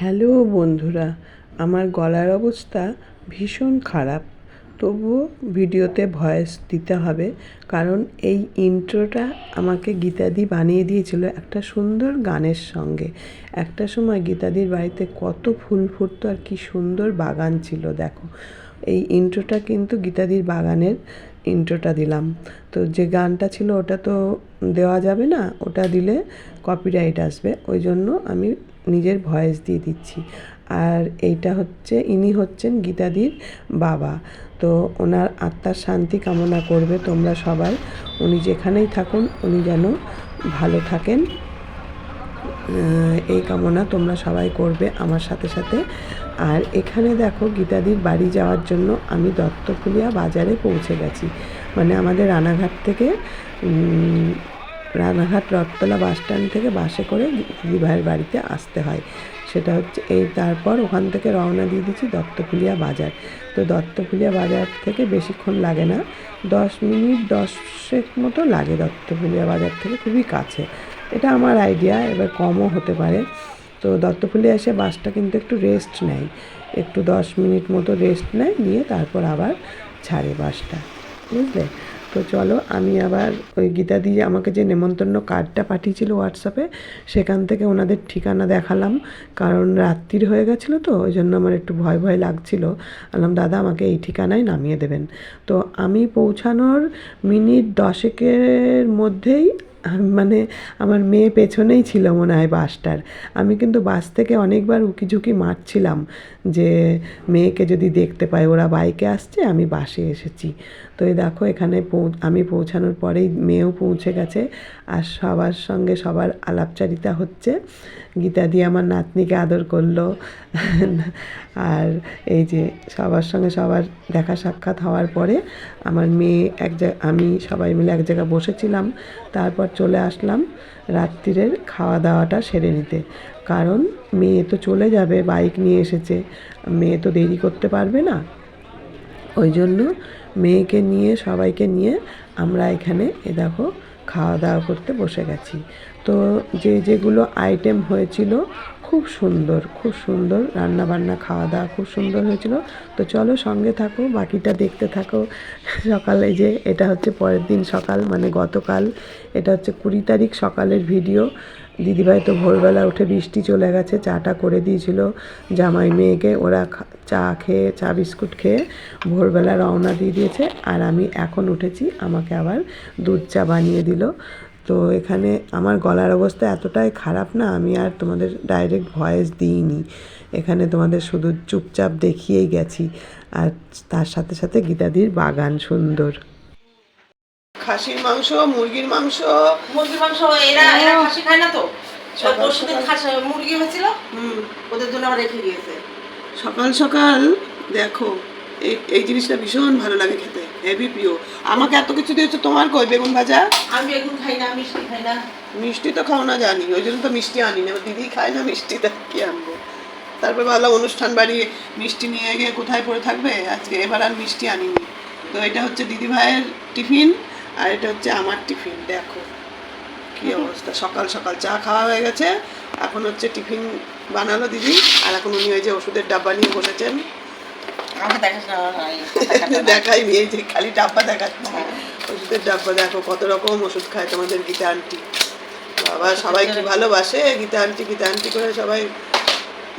Hello বন্ধুরা, আমার গলার অবস্থা ভীষণ খারাপ। তবুও ভিডিওতে ভয়েস দিতে হবে, কারণ এই ইন্ট্রোটা আমাকে গীতাদি বানিয়ে দিয়েছিল একটা সুন্দর গানের সঙ্গে। একটা সময় গীতাদির বাড়িতে কত ফুল ফুটতো আর কি সুন্দর বাগান ছিল, দেখো। এই ইন্ট্রোটা কিন্তু গীতাদির বাগানের ইন্ট্রোটা দিলাম। তো যে গানটা ছিল ওটা তো দেওয়া যাবে না, ওটা দিলে কপিরাইট আসবে। ওই জন্য আমি নিজের ভয়েস দিয়ে দিচ্ছি। আর এইটা হচ্ছে, ইনি হচ্ছেন গীতাদির বাবা। তো ওনার আত্মার শান্তি কামনা করবে তোমরা সবাই। উনি যেখানেই থাকুন, উনি যেন ভালো থাকেন। এই কামনা তোমরা সবাই করবে আমার সাথে সাথে। আর এখানে দেখো, গীতাদির বাড়ি যাওয়ার জন্য আমি দত্তফুলিয়া বাজারে পৌঁছে গেছি। মানে আমাদের রানাঘাট থেকে রানাঘাট রথতলা বাস স্ট্যান্ড থেকে বাসে করে দিদিভাইয়ের বাড়িতে আসতে হয়। সেটা হচ্ছে এই তারপর ওখান থেকে রওনা দিয়ে দিচ্ছি দত্তফুলিয়া বাজার। তো দত্তফুলিয়া বাজার থেকে বেশিক্ষণ লাগে না, দশ মিনিট দশেক মতো লাগে দত্তফুলিয়া বাজার থেকে, খুবই কাছে। এটা আমার আইডিয়া, এবার কমও হতে পারে। তো দত্তফুলিয়া এসে বাসটা কিন্তু একটু রেস্ট নেয়। একটু দশ মিনিট মতো রেস্ট নেয়, নিয়ে তারপর আবার ছাড়ে বাসটা। বুঝলে? তো চলো, আমি আবার ওই গীতাদি আমাকে যে নেমন্তন্ন কার্ডটা পাঠিয়েছিল হোয়াটসঅ্যাপে সেখান থেকে ওনাদের ঠিকানা দেখালাম। কারণ রাত্রির হয়ে গেছিল তো, ওই জন্য আমার একটু ভয় ভয় লাগছিল। বললাম, দাদা, আমাকে এই ঠিকানায় নামিয়ে দেবেন। তো আমি পৌঁছানোর মিনিট দশেকের মধ্যেই মানে আমার মেয়ে পেছনেই ছিল মনে হয় বাসটার। আমি কিন্তু বাস থেকে অনেকবার উকিঝুঁকি মারছিলাম যে মেয়েকে যদি দেখতে পাই, ওরা বাইকে আসছে, আমি বাসে এসেছি। তো এই দেখো এখানে আমি পৌঁছানোর পরেই মেয়েও পৌঁছে গেছে আর সবার সঙ্গে সবার আলাপচারিতা হচ্ছে। গীতা দিয়ে আমার নাতনিকে আদর করল। আর এই যে সবার সঙ্গে সবার দেখা সাক্ষাৎ হওয়ার পরে আমার মেয়ে এক জায়গা, আমি সবাই মিলে এক জায়গায় বসেছিলাম। তারপর চলে আসলাম রাত্রিরের খাওয়া দাওয়াটা সেরে নিতে। কারণ মেয়ে তো চলে যাবে, বাইক নিয়ে এসেছে। মেয়ে তো দেরি করতে পারবে না। ওই জন্য মেয়েকে নিয়ে, সবাইকে নিয়ে আমরা এখানে এ দেখো খাওয়া দাওয়া করতে বসে গেছি। তো যে যেগুলো আইটেম হয়েছিল খুব সুন্দর খুব সুন্দর রান্না বান্না খাওয়া দাওয়া খুব সুন্দর হয়েছিল। তো চলো সঙ্গে থাকো, বাকিটা দেখতে থাকো। সকালে যে, এটা হচ্ছে পরের দিন সকাল মানে গতকাল। এটা হচ্ছে কুড়ি তারিখ সকালের ভিডিও। দিদিভাই তো ভোরবেলা উঠে বৃষ্টি চলে গেছে, চাটা করে দিয়েছিল জামাই মেয়েকে। ওরা চা খেয়ে, চা বিস্কুট খেয়ে ভোরবেলা রওনা দিয়ে দিয়েছে। আর আমি এখন উঠেছি, আমাকে আবার দুধ চা বানিয়ে দিল। তো এখানে আমার গলার অবস্থা এতটাই খারাপ না আমি আর তোমাদের ডাইরেক্ট ভয়েস দিইনি। এখানে তোমাদের শুধু চুপচাপ দেখিয়েই গেছি আর তার সাথে সাথে গীতাদির বাগান সুন্দর। খাসির মাংস মুরগির মাংস। মুরগির মাংস এরা এরা খাসি খায় না তো? পরশুদিন। খাসি মুরগি হয়েছিল? হুম ওদের জন্য আবার রেখে দিয়েছে। সকাল সকাল দেখো এই এই জিনিসটা ভীষণ ভালো লাগে খেতে হেভি প্রিয়। আমাকে এত কিছু দিয়েছ তোমার কই বেগুন ভাজা? আমি বেগুন খাই না মিষ্টি খাই না। মিষ্টি তো খাও না জানি ওই জন্য তো মিষ্টি আনি না। দিদি খায় না মিষ্টি তা কি আনব? তারপর ভাবলাম অনুষ্ঠান বাড়ি মিষ্টি নিয়ে গিয়ে কোথায় পড়ে থাকবে? আজকে এবার আর মিষ্টি আনিনি। তো এটা হচ্ছে দিদি ভাইয়ের টিফিন আর এটা হচ্ছে আমার টিফিন দেখো। কি অবস্থা সকাল সকাল চা খাওয়া হয়ে গেছে এখন হচ্ছে টিফিন বানালো দিদি আর এখন উনি ওই যে ওষুধের ডাব্বা নিয়ে বসেছেন। দেখাই নিয়ে যে খালি ডাব্বা দেখাচ্ছে। ওষুধের ডাব্বা দেখো কত রকম ওষুধ খায় তোমাদের গীতা আন্টি। বাবা সবাই কি ভালোবাসে? গীতা আন্টি গীতা আন্টি করে সবাই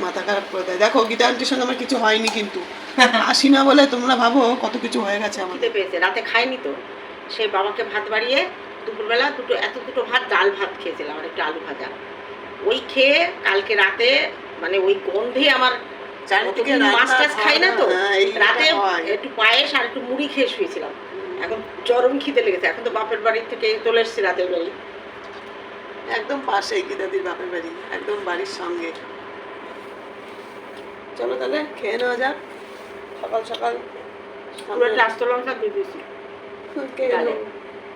মাথা খারাপ করে দেয়। দেখো গীতা আন্টির সঙ্গে আমার কিছু হয়নি কিন্তু। আসি না বলে তোমরা ভাবো কত কিছু হয়ে গেছে আমাদের পেয়েছে রাতে খাইনি তো। সে বাবাকে ভাত বাড়িয়ে দুপুরবেলা দুটো এত দুটো ভাত ডাল ভাত খেয়েছিলাম আর একটু আলু ভাজা। ওই খেয়ে কালকে রাতে মানে ওই গন্ধে আমার চারিদিকে মাছ টাছ খাই না তো? খাওয়া, হ্যাঁ, এইটা রাতে একটু পায়েস আর একটু মুড়ি খেয়ে শুয়েছিলাম। এখন চরম খিদে লেগেছে। এখন তো বাপের বাড়ি থেকে চলে এসেছি রাতের বাড়ি একদম পাশে গীতাদির বাপের বাড়ি একদম বাড়ির সঙ্গে। চলো তাহলে খেয়ে নেওয়া যাক। সকাল সকাল লঙ্কা দিয়েছি?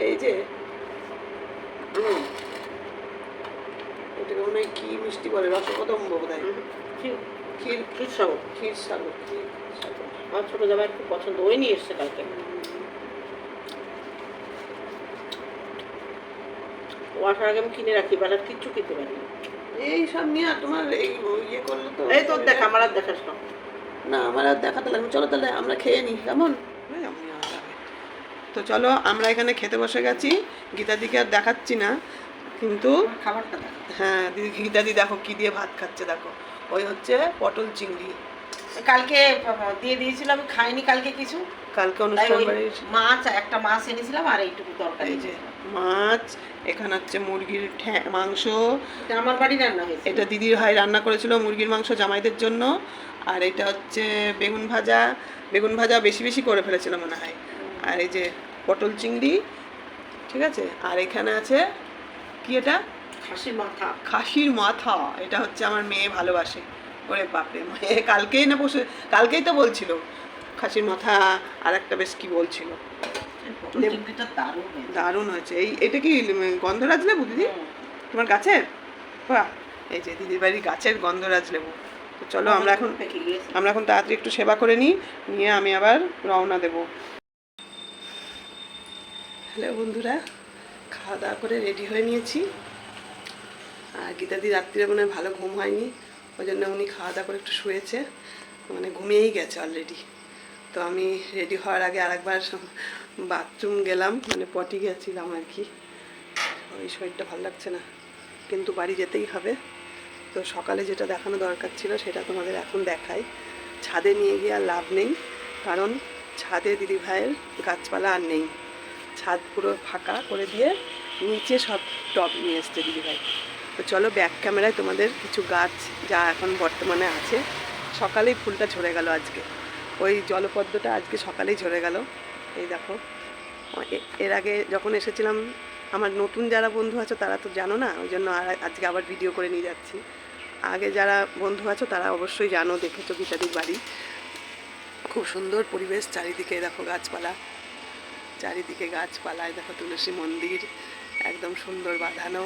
এই যে এটাকে মনে হয় কি মিষ্টি বলে? রসকদম্ব বোধ হয় ক্ষীর ক্ষীর সাগর ক্ষীর সাগর ক্ষীর সাগর। আমার ছোটো জামাই খুব পছন্দ ওই নিয়ে এসছে কালকে। ও আসার আগে আমি কিনে রাখি বেলার কিচ্ছু খেতে পারি। এই সব নিয়ে তোমার এই ইয়ে করলে তো এই তোর দেখ আমার আর দেখাস না। না আমার আর দেখাতে লাগবে চলো তাহলে আমরা খেয়ে নিই কেমন। তো চলো আমরা এখানে খেতে বসে গেছি। গীতাদিকে আর দেখাচ্ছি না কিন্তু খাবারটা হ্যাঁ দিদি গীতাদি দেখো কি দিয়ে ভাত খাচ্ছে দেখো। ওই হচ্ছে পটল চিংড়ি। কালকে দিয়ে দিয়েছিলাম আমি খাইনি কালকে কিছু। কালকে অনুষ্ঠান বাড়ির। মাছ একটা মাছ এনেছিলাম আর এইটুকু তরকারি মাছ এখানে হচ্ছে মুরগির মাংস। আমার বাড়ি রান্না হয়েছে। এটা দিদির ভাই রান্না করেছিল মুরগির মাংস জামাইদের জন্য। আর এটা হচ্ছে বেগুন ভাজা। বেগুন ভাজা বেশি বেশি করে ফেলেছিল মনে হয়। আর এই যে পটল চিংড়ি ঠিক আছে? আর এখানে আছে কি এটা? খাসির মাথা খাসির মাথা এটা হচ্ছে আমার মেয়ে ভালোবাসে। ওরে বাপরে মেয়ে কালকেই না বসে কালকেই তো বলছিল। খাসির মাথা আর একটা বেশ কি বলছিল। দারুণ হয়েছে। এই এটা কি গন্ধরাজ লেবু দিদি? তোমার গাছের? বাহ! এই যে দিদির বাড়ির গাছের গন্ধরাজ লেবু। তো চলো আমরা এখন আমরা এখন তাড়াতাড়ি একটু সেবা করে নিই নিয়ে আমি আবার রওনা দেব। হ্যালো বন্ধুরা খাওয়া দাওয়া করে রেডি হয়ে নিয়েছি। গীতাদি রাত্রিরে মনে ভালো ঘুম হয়নি ওই জন্য উনি খাওয়া দাওয়া করে একটু শুয়েছে মানে ঘুমিয়েই গেছে অলরেডি তো আমি রেডি হওয়ার আগে আরেকবার বাথরুম গেলাম মানে পটি গেছিলাম আর কি। ওই শরীরটা ভালো লাগছে না, কিন্তু বাড়ি যেতেই হবে। তো সকালে যেটা দেখানো দরকার ছিল সেটা তোমাদের এখন দেখাই। ছাদে নিয়ে গিয়ে আর লাভ নেই, কারণ ছাদে দিদি ভাইয়ের গাছপালা আর নেই। ছাদ পুরো ফাঁকা করে দিয়ে নিচে সব টব নিয়ে এসছে দিদি ভাই তো চলো ব্যাক ক্যামেরায় তোমাদের কিছু গাছ যা এখন বর্তমানে আছে। সকালেই ফুলটা ঝরে গেল আজকে। ওই জলপদ্মটা আজকে সকালেই ঝরে গেল। এই দেখো। এর আগে যখন এসেছিলাম, আমার নতুন যারা বন্ধু আছো তারা তো জানো না, ওই জন্য আজকে আবার ভিডিও করে নিয়ে যাচ্ছি। আগে যারা বন্ধু আছো তারা অবশ্যই জানো, দেখেছ গীতাদির বাড়ি। খুব সুন্দর পরিবেশ চারিদিকে, দেখো গাছপালা। চারিদিকে গাছপালায়, দেখো তুলসী মন্দির, একদম সুন্দর বাঁধানো।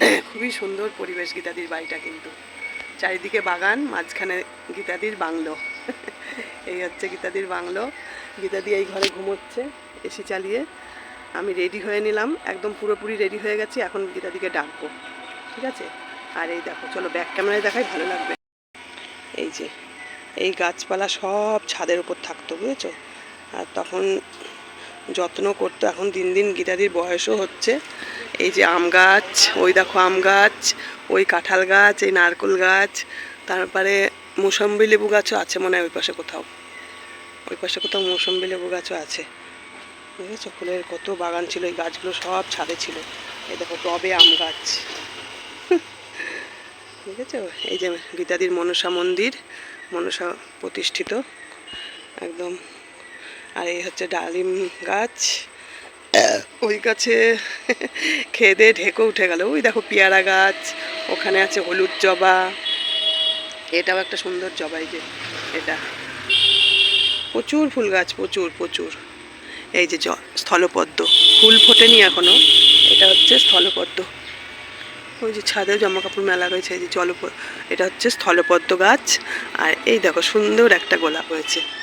খুবই সুন্দর পরিবেশ গীতাদির বাড়িটা কিন্তু। চারিদিকে বাগান, মাঝখানে গীতাদির বাংলো। এই হচ্ছে গীতাদির বাংলো। গীতাদি এই ঘরে ঘুমোচ্ছে এসি চালিয়ে। আমি রেডি হয়ে নিলাম, একদম পুরোপুরি রেডি হয়ে গেছি, এখন গীতাদিকে ডাকবো। ঠিক আছে? আর এই দেখো, চলো ব্যাক ক্যামেরায় দেখাই, ভালো লাগবে। এই যে, এই গাছপালা সব ছাদের উপর থাকতো, বুঝেছ? আর তখন যত্ন করতো, এখন দিন দিন গীতাদির বয়সও হচ্ছে। এই যে আম গাছ, ওই দেখো আম গাছ, ওই কাঁঠাল গাছ, এই নারকেল গাছ, তারপরে মৌসম্বি লেবু গাছও আছে মনে হয় ওই পাশে কোথাও। ওই পাশে কোথাও মৌসম্বি লেবু গাছও আছে। বুঝেছ? ফুলের কত বাগান ছিল, এই গাছগুলো সব ছাদে ছিল। এই দেখো টবে আম গাছ। বুঝেছ? এই যে গীতাদির মনসা মন্দির, মনসা প্রতিষ্ঠিত। একদম। আর এই হচ্ছে ডালিম গাছ। ওই গাছে খেয়ে দিয়ে ঢেকে উঠে গেল। ওই দেখো পেয়ারা গাছ, ওখানে আছে হলুদ জবা। এটাও একটা সুন্দর জবাই যে, এটা। প্রচুর ফুল গাছ, প্রচুর প্রচুর। এই যে স্থলপদ্ম। ফুল ফোটেনি এখনও। এটা হচ্ছে স্থলপদ্ম। ওই যে ছাদে জামা কাপড় মেলা রয়েছে এই যে জলপ, এটা হচ্ছে স্থলপদ্ম গাছ। আর এই দেখো সুন্দর একটা গোলাপ হয়েছে।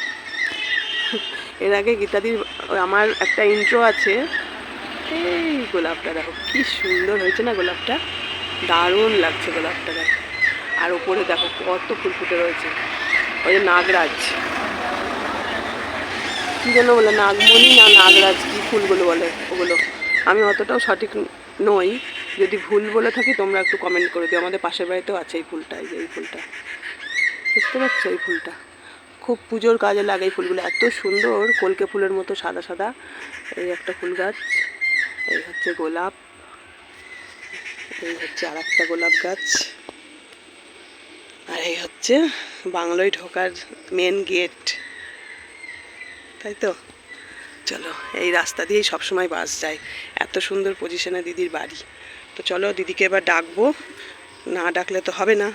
এর আগে গীতাদির আমার একটা ইন্ট্রো আছে। এই গোলাপটা দেখো, কি সুন্দর হয়েছে না গোলাপটা? দারুণ লাগছে গোলাপটা দেখো। আর ওপরে দেখো, কত ফুল ফুটে রয়েছে। ওই যে নাগরাজ। কী যেন বলে, নাগমণি না নাগরাজ, কী ফুলগুলো বলে ওগুলো। আমি অতটাও সঠিক নই। যদি ভুল বলে থাকি, তোমরা একটু কমেন্ট করে দিও। আমাদের পাশের বাড়িতেও আছে এই ফুলটা, এই যে এই ফুলটা। বুঝতে পারছ এই ফুলটা? খুব পুজোর কাজে লাগে এই ফুলগুলো। এত সুন্দর কলকে ফুলের মতো সাদা সাদা এই একটা ফুল গাছ। এই হচ্ছে গোলাপ। এই হচ্ছে আর একটা গোলাপ গাছ। আর এই হচ্ছে বাংলোয় ঢোকার মেন গেট তাই তো? চলো, এই রাস্তা দিয়েই সবসময় বাস যায়। এত সুন্দর পজিশনে দিদির বাড়ি। তো চলো, দিদিকে এবার ডাকবো। না ডাকলে তো হবে না।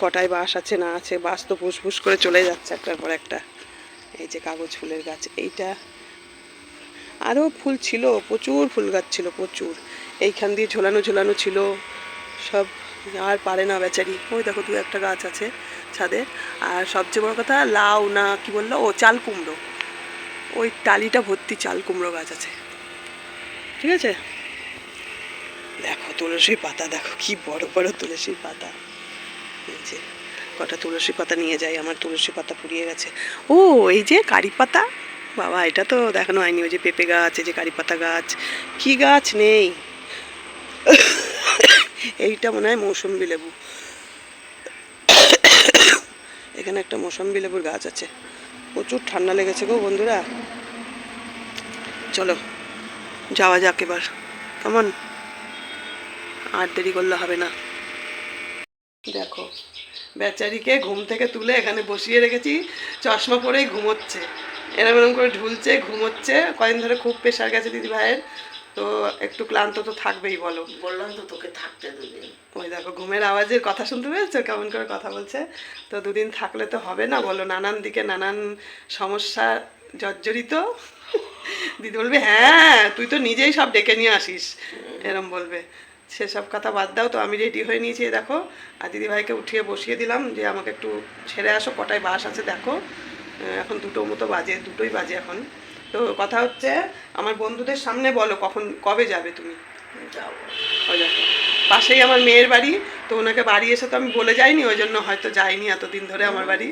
কটায় বাস আছে, না আছে বাস তো ফুসফুস করে চলে যাচ্ছে একটার পর একটা। এই যে কাগজ ফুলের গাছ, এইটা। আরও ফুল ছিল, প্রচুর ফুল গাছ ছিল, প্রচুর। এইখান দিয়ে ঝোলানো ঝোলানো ছিল, সব আর পারে না বেচারি। ওই দেখো, দু একটা গাছ আছে ছাদে। আর সবচেয়ে বড় কথা, লাউ না, কি বলল? ও, চাল কুমড়ো। ওই টালিটা ভর্তি চাল কুমড়ো গাছ আছে। ঠিক আছে? দেখো তুলসীর পাতা, দেখো, কি বড় বড় তুলসীর পাতা। এই কটা তুলসী পাতা নিয়ে যাই, আমার তুলসী পাতা ফুরিয়ে গেছে। ও, এই যে কারি পাতা? বাবা, এটা তো দেখানো হয়নি, ওই যে পেঁপে গাছ, এই যে কারি পাতা গাছ। কি গাছ নেই? এইটা মনে হয় মৌসুম্বি লেবু। এখানে একটা মৌসুম্বি লেবুর গাছ আছে। প্রচুর ঠান্ডা লেগেছে গো বন্ধুরা। চলো, যাওয়া যাক এবার। কেমন আর দেরি করলে হবে না। দেখো। বেচারিকে ঘুম থেকে তুলে এখানে বসিয়ে রেখেছি চশমা পরেই ঘুমোচ্ছে। এরম এরম করে ঢুলছে ঘুমোচ্ছে। কদিন ধরে খুব প্রেশার গেছে দিদি ভাইয়ের। তো একটু ক্লান্ত তো থাকবেই বলো। বললাম তো তোকে থাকতে দুদিন। ওই দেখো ঘুমের আওয়াজের কথা শুনতে পেয়েছ? কেমন করে কথা বলছে? তো দুদিন থাকলে তো হবে না বলো। নানান দিকে নানান সমস্যা জর্জরিত। দিদি বলবে হ্যাঁ তুই তো নিজেই সব ডেকে নিয়ে আসিস। এরম বলবে। সেসব কথা বাদ দাও তো, আমি রেডি হয়ে নিয়েছি দেখো। আর দিদিভাইকে উঠিয়ে বসিয়ে দিলাম যে, আমাকে একটু ছেড়ে আসো, কটায় বাস আছে দেখো। এখন দুটো মতো বাজে, দুটোই বাজে এখন। তো কথা হচ্ছে, আমার বন্ধুদের সামনে বলো কখন, কবে যাবে তুমি? যাব ওই দেখো। পাশেই আমার মেয়ের বাড়ি তো ওনাকে বাড়ি এসে তো আমি বলে যাইনি ওই জন্য হয়তো যাইনি এতদিন ধরে আমার বাড়ি।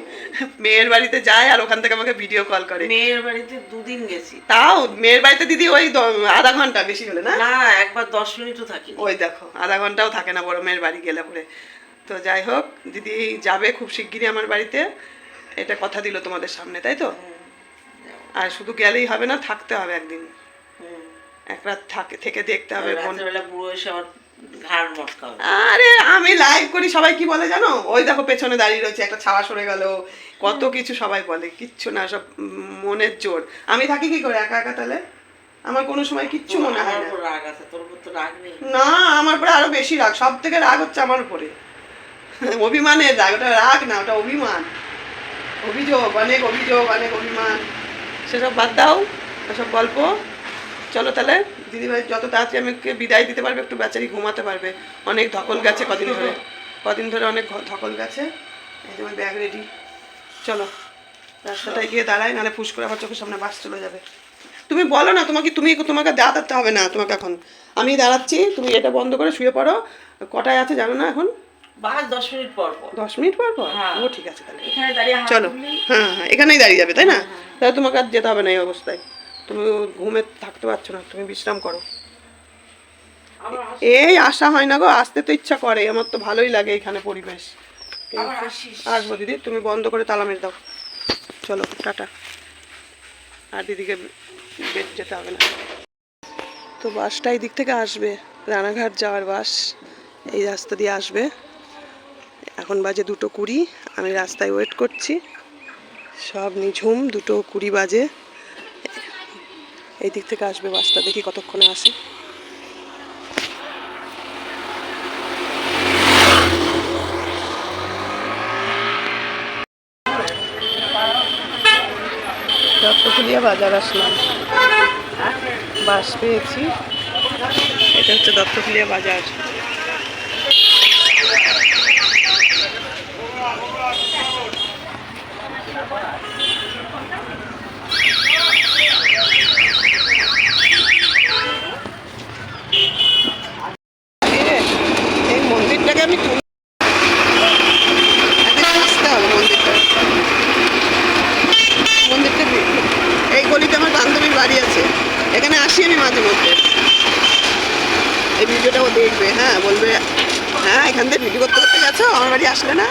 মেয়ের বাড়িতে যায় আর ওখান থেকে আমাকে ভিডিও কল করে। মেয়ের বাড়িতে দুদিন গেছি। তাও? মেয়ের বাড়িতে দিদি ওই আধা ঘণ্টা বেশি হলে না? না একবার দশ মিনিটও থাকি ওই দেখো আধা ঘন্টাও থাকে না বড় মেয়ের বাড়ি গেলে পরে। তো যাই হোক দিদি যাবে খুব শিগগিরই আমার বাড়িতে। এটা কথা দিল তোমাদের সামনে তাই তো? আর শুধু গেলেই হবে না থাকতে হবে একদিন। এক রাত থাকে থেকে দেখতে হবে বোন বুড়ো এসে আমার আরে আমি লাইভ করি সবাই কি বলে জানো? ওই দেখো পেছনে দাঁড়িয়ে রয়েছে একটা ছাওয়া সরে গেল। কত কিছু সবাই বলে কিচ্ছু না সব মনের জোর। আমি থাকি কি করে একা একা তাহলে? আমার কোনো সময় কিচ্ছু মনে হয় না। রাগ আছে তোর উপর তো রাগ নেই। না আমার উপরে আরও বেশি রাগ সব থেকে রাগ হচ্ছে আমার উপরে। অভিমানের রাগ ওটা রাগ না ওটা অভিমান। অভিযোগ অনেক অভিযোগ অনেক অভিমান। সেসব বাদ দাও এসব গল্প। চলো তাহলে দিদিভাই যত তাড়াতাড়ি আমাকে বিদায় দিতে পারবে একটু বেচারি ঘুমাতে পারবে। অনেক ধকল গেছে কদিন ধরে। কদিন ধরে অনেক ধকল গেছে। এই যে ব্যাগ রেডি চলো রাস্তাটায় গিয়ে দাঁড়াই নাহলে ফুস করে আমার চোখের সামনে বাস চলে যাবে। তুমি বলো না তোমাকে তুমি তোমাকে দাঁড়াতে হবে না তোমাকে এখন। আমি দাঁড়াচ্ছি তুমি এটা বন্ধ করে শুয়ে পড়ো। কটায় আছে জানো না এখন? বাস দশ মিনিট পর পর। দশ মিনিট পর পর? হ্যাঁ। ও ঠিক আছে তাহলে। এখানে দাঁড়িয়ে চলো। হ্যাঁ হ্যাঁ এখানেই দাঁড়িয়ে যাবে তাই না? তাহলে তোমাকে আর যেতে হবে না এই অবস্থায়। তুমি ঘুমে থাকতে পারছ না তুমি বিশ্রাম করো। এই আসা হয় না গো আসতে তো ইচ্ছা করে আমার তো ভালোই লাগে এখানে পরিবেশ। আসব দিদি তুমি বন্ধ করে তালা মেরে দাও। চলো টাটা। আর দিদিকে বেড যেতে হবে না। তো বাসটা এই দিক থেকে আসবে রানাঘাট যাওয়ার বাস এই রাস্তা দিয়ে আসবে। এখন বাজে দুটো কুড়ি আমি রাস্তায় ওয়েট করছি। সব নিঝুম দুটো কুড়ি বাজে। এই দিক থেকে আসবে বাসটা, দেখি কতক্ষণে আসে। দত্তকুলিয়া বাজার আসলাম। বাস পেয়েছি। এটা হচ্ছে দত্তকুলিয়া বাজার এ, এই মন্দিরটাকে আমি তুল- একদিন আসতে হবে মন্দিরটা মন্দিরটা বি- এই গলিতে আমার বান্ধবীর বাড়ি আছে এখানে আসি আমি মাঝে মধ্যে এই ভিডিওটা ও দেখবে হ্যাঁ বলবে হ্যাঁ এখান থেকে ভিডিও করতে করতে গেছো? আমার বাড়ি আসলে না।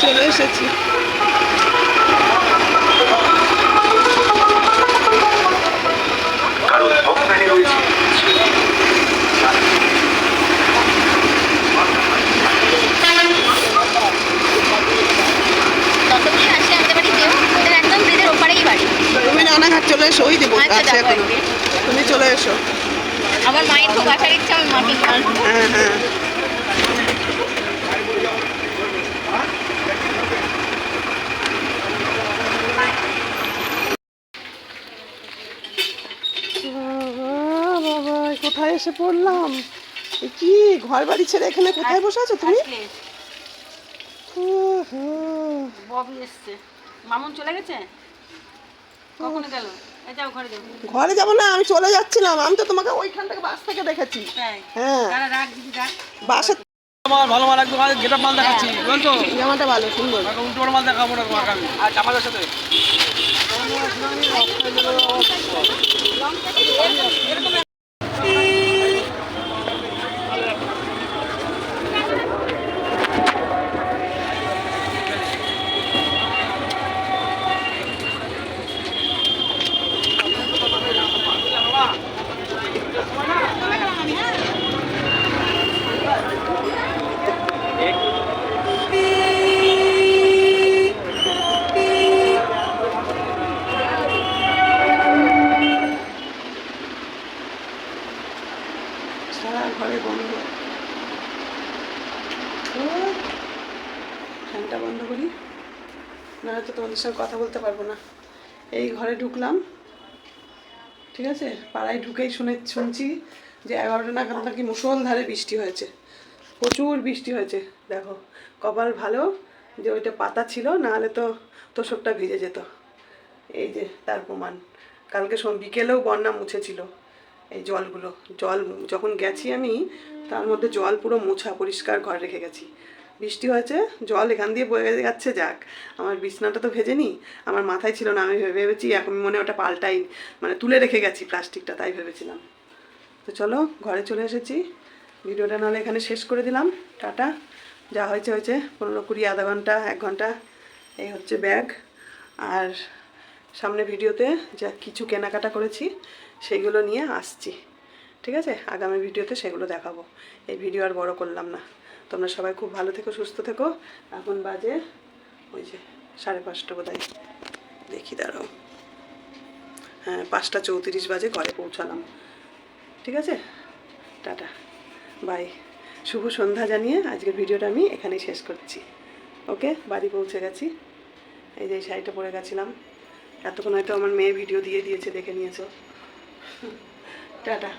চলে এসেছি। চলে এসো ওই দেবো আচ্ছা, আছে এখনও তুমি চলে এসো। আমার মায়ের খুব আসার ইচ্ছা আমি মাকে হ্যাঁ হ্যাঁ। বাবা, বাবা, কোথায় এসে পড়লাম? কি ঘর বাড়ি ছেড়ে এখানে কোথায় বসে আছো তুমি? ববি এসছে। মামুন চলে গেছে? কখনো গেল? ঘরে যাব না আমি চলে যাচ্ছিলাম। আমি তো তোমাকে ওইখান থেকে বাস থেকে দেখেছি। হ্যাঁ। বাসে আমার ভালো মাল একদম গেট মাল দেখাচ্ছি জামাটা ভালো সুন্দর। উল্টো মাল দেখাবো না তোমাকে আমি। আর সাথে। সারা ঘরে বন্ধ ফ্যানটা বন্ধ করি। না হয়তো তোমাদের সঙ্গে কথা বলতে পারব না। এই ঘরে ঢুকলাম। ঠিক আছে? পাড়ায় ঢুকেই শুনে, শুনছি যে এগারোটা নাগাদ নাকি মুসলধারে বৃষ্টি হয়েছে। প্রচুর বৃষ্টি হয়েছে। দেখো, কপাল ভালো যে ওইটা পাতা ছিল নাহলে তো তোষকটা ভিজে যেত। এই যে, তার প্রমাণ। কালকে বিকেলেও বন্যা মুছেছিল। এই জলগুলো, জল যখন গেছি আমি, তার মধ্যে জল পুরো মোছা, পরিষ্কার ঘর রেখে গেছি। বৃষ্টি হয়েছে, জল এখান দিয়ে বয়ে যাচ্ছে যাক। আমার বিছনাটা তো ভেজে ভেজেনি আমার মাথায় ছিল না, আমি ভেবে ভেবেছি, এখন মনে ওটা পাল্টাই মানে তুলে রেখে গেছি প্লাস্টিকটা, তাই ভেবেছিলাম। তো চলো, ঘরে চলে এসেছি। ভিডিওটা নাহলে এখানে শেষ করে দিলাম। টাটা। যা হয়েছে হয়েছে। পনেরো কুড়ি, আধা ঘণ্টা, এক ঘণ্টা, এই হচ্ছে ব্যাগ। আর সামনে ভিডিওতে যা কিছু কেনাকাটা করেছি সেগুলো নিয়ে আসছি। ঠিক আছে? আগামী ভিডিওতে সেগুলো দেখাবো। এই ভিডিও আর বড় করলাম না। তোমরা সবাই খুব ভালো থেকো, সুস্থ থেকো। এখন বাজে ওই যে সাড়ে পাঁচটা বোধ দেখি দাঁড়াও। হ্যাঁ পাঁচটা চৌত্রিশ বাজে ঘরে পৌঁছালাম। ঠিক আছে? টাটা। বাই। শুভ সন্ধ্যা জানিয়ে আজকের ভিডিওটা আমি এখানেই শেষ করছি। ওকে? বাড়ি পৌঁছে গেছি। এই যে শাড়িটা পরে গেছিলাম। এতক্ষণ হয়তো আমার মেয়ে ভিডিও দিয়ে দিয়েছে, দেখে নিয়েছো। টাটা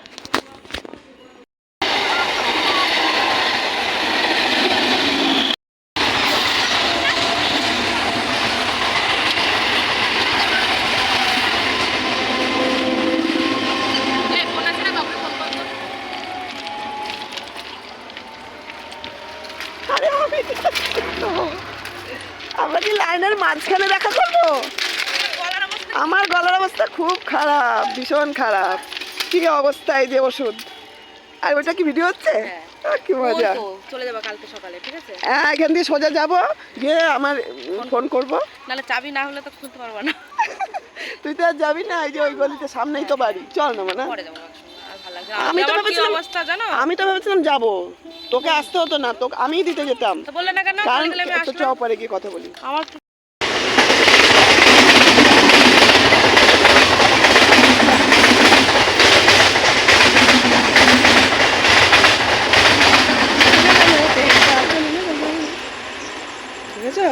আমরা কি লাইনের মাঝখানে দেখা করব আমার গলার অবস্থা খুব খারাপ ভীষণ খারাপ। কি অবস্থা এই যে ওষুধ? আর ওটা কি ভিডিও হচ্ছে? কি মজা। চলে যাব কালকে সকালে ঠিক আছে? হ্যাঁ এখান দিয়ে সোজা যাব গিয়ে আমার ফোন করব। নাহলে চাবি না হলে তো খুলতে পারব না। তুই তো আর যাবি না এই যে ওই গলিতে সামনেই তো বাড়ি। চল না মানে। আমি তো ভেবেছিলাম- আমি তো ভেবেছিলাম যাব। তোকে আসতে হতো না তোকে আমিই দিতে যেতাম। তো বললে না কেন? কারণ গিয়ে কথা বলি। আমার ঠিক আছে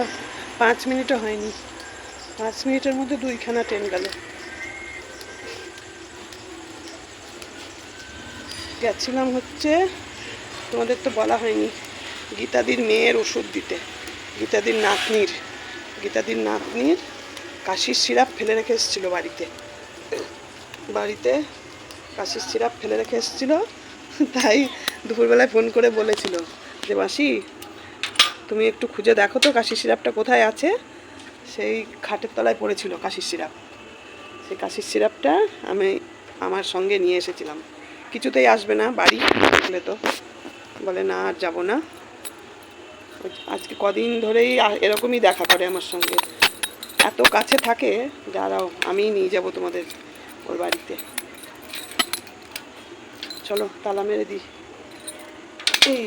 পাঁচ মিনিটও হয়নি। পাঁচ মিনিটের মধ্যে দুইখানা ট্রেন গেল। গেছিলাম হচ্ছে, তোমাদের তো বলা হয়নি, গীতাদির মেয়ের ওষুধ দিতে। গীতাদির নাতনির গীতাদির নাতনির কাশির সিরাপ ফেলে রেখে এসেছিল বাড়িতে। বাড়িতে কাশির সিরাপ ফেলে রেখে এসেছিল, তাই দুপুরবেলায় ফোন করে বলেছিল যে, মাসি তুমি একটু খুঁজে দেখো তো কাশি সিরাপটা কোথায় আছে। সেই খাটের তলায় পড়েছিল কাশির সিরাপ। সেই কাশির সিরাপটা আমি আমার সঙ্গে নিয়ে এসেছিলাম। কিছুতেই আসবে না, বাড়ি আসলে তো। বলে, না, আর যাব না। আজকে কদিন ধরেই এরকমই দেখা করে আমার সঙ্গে। এত কাছে থাকে, দাঁড়াও, আমিই নিয়ে যাব তোমাদের ওর বাড়িতে। চলো, তালা মেরে দিই। এই